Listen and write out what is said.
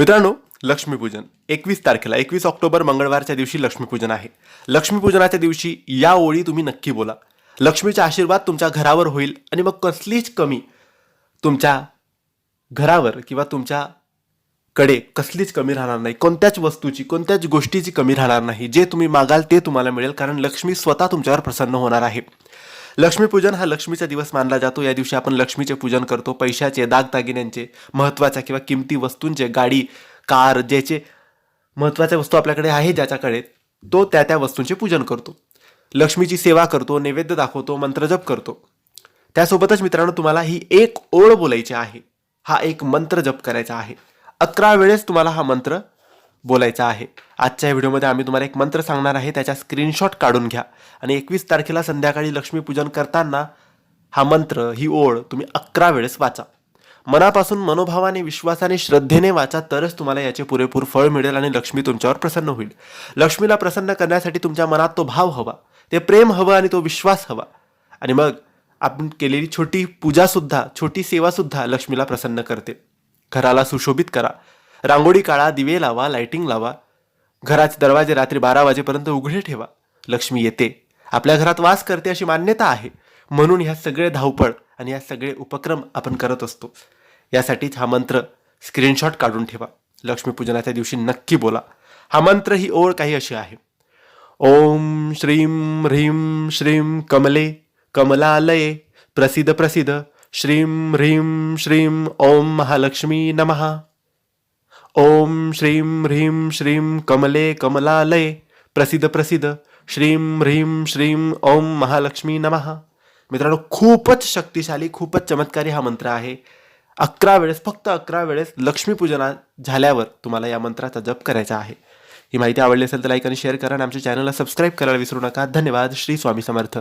मित्रांनो लक्ष्मीपूजन. एकवीस तारखेला एकवीस ऑक्टोबर मंगळवारच्या दिवशी लक्ष्मीपूजन आहे. लक्ष्मीपूजनाच्या दिवशी या ओळी तुम्ही नक्की बोला. लक्ष्मीचा आशीर्वाद तुमच्या घरावर होईल आणि मग कसलीच कमी तुमच्या घरावर किंवा तुमच्या कडे कसलीच कमी राहणार नाही. कोणत्याच वस्तूची कोणत्याच गोष्टीची कमी राहणार नाही. जे तुम्ही मागाल ते तुम्हाला मिळेल कारण लक्ष्मी स्वतः तुमच्यावर प्रसन्न होणार आहे. लक्ष्मीपूजन हा लक्ष्मीचा दिवस मानला जातो. या दिवशी आपण लक्ष्मीचे पूजन करतो. पैशाचे दागदागिन्यांचे महत्त्वाच्या किंवा किमती वस्तूंचे गाडी कार ज्याचे महत्त्वाच्या वस्तू आपल्याकडे आहे ज्याच्याकडे तो त्या त्या वस्तूंचे पूजन करतो. लक्ष्मीची सेवा करतो नैवेद्य दाखवतो मंत्रजप करतो. त्यासोबतच मित्रांनो तुम्हाला ही एक ओळ बोलायची आहे. हा एक मंत्र जप करायचा आहे. अकरा वेळेस तुम्हाला हा मंत्र बोलायचा आहे. आजच्या व्हिडिओमध्ये आम्ही तुम्हाला एक मंत्र सांगणार आहे त्याचा स्क्रीनशॉट काढून घ्या. आणि एकवीस तारखेला संध्याकाळी लक्ष्मीपूजन करताना हा मंत्र ही ओळ तुम्ही अकरा वेळेस वाचा. मनापासून मनोभावाने विश्वासाने श्रद्धेने वाचा तरच तुम्हाला याचे पुरेपूर फळ मिळेल आणि लक्ष्मी तुमच्यावर प्रसन्न होईल. लक्ष्मीला प्रसन्न करण्यासाठी तुमच्या मनात तो भाव हवा. ते प्रेम हवं आणि तो विश्वास हवा. आणि मग आपण केलेली छोटी पूजासुद्धा छोटी सेवासुद्धा लक्ष्मीला प्रसन्न करते. घराला सुशोभित करा. रांगोळी काळा दिवे लावा लायटिंग लावा. घराचे दरवाजे रात्री बारा वाजेपर्यंत उघडे ठेवा. लक्ष्मी येते. आपल्या घरात वास करते अशी मान्यता आहे. म्हणून ह्या सगळे धावपळ आणि ह्या सगळे उपक्रम आपण करत असतो. यासाठीच हा मंत्र स्क्रीनशॉट काढून ठेवा. लक्ष्मीपूजनाच्या दिवशी नक्की बोला. हा मंत्र ही ओळ काही अशी आहे. ओम श्रीं ह्रीं श्रीं कमले कमलालये प्रसिद्ध प्रसिद्ध. श्रीं ह्रीं श्रीं ओम महालक्ष्मी नमः. ओम श्रीं ह्रीं श्रीं कमले कमलालय प्रसिद्ध प्रसिद्ध. श्रीं ह्रीं श्रीं ओम महालक्ष्मी नमः. मित्रांनो खूपच शक्तिशाली खूपच चमत्कारी हा मंत्र आहे. अकरा वेळेस फक्त अकरा वेळेस लक्ष्मीपूजना झाल्यावर तुम्हाला या मंत्राचा जप करायचा आहे. ही माहिती आवडली असेल तर लाईक आणि शेअर करा आणि आमच्या चॅनलला सबस्क्राईब करायला विसरू नका. धन्यवाद. श्री स्वामी समर्थ.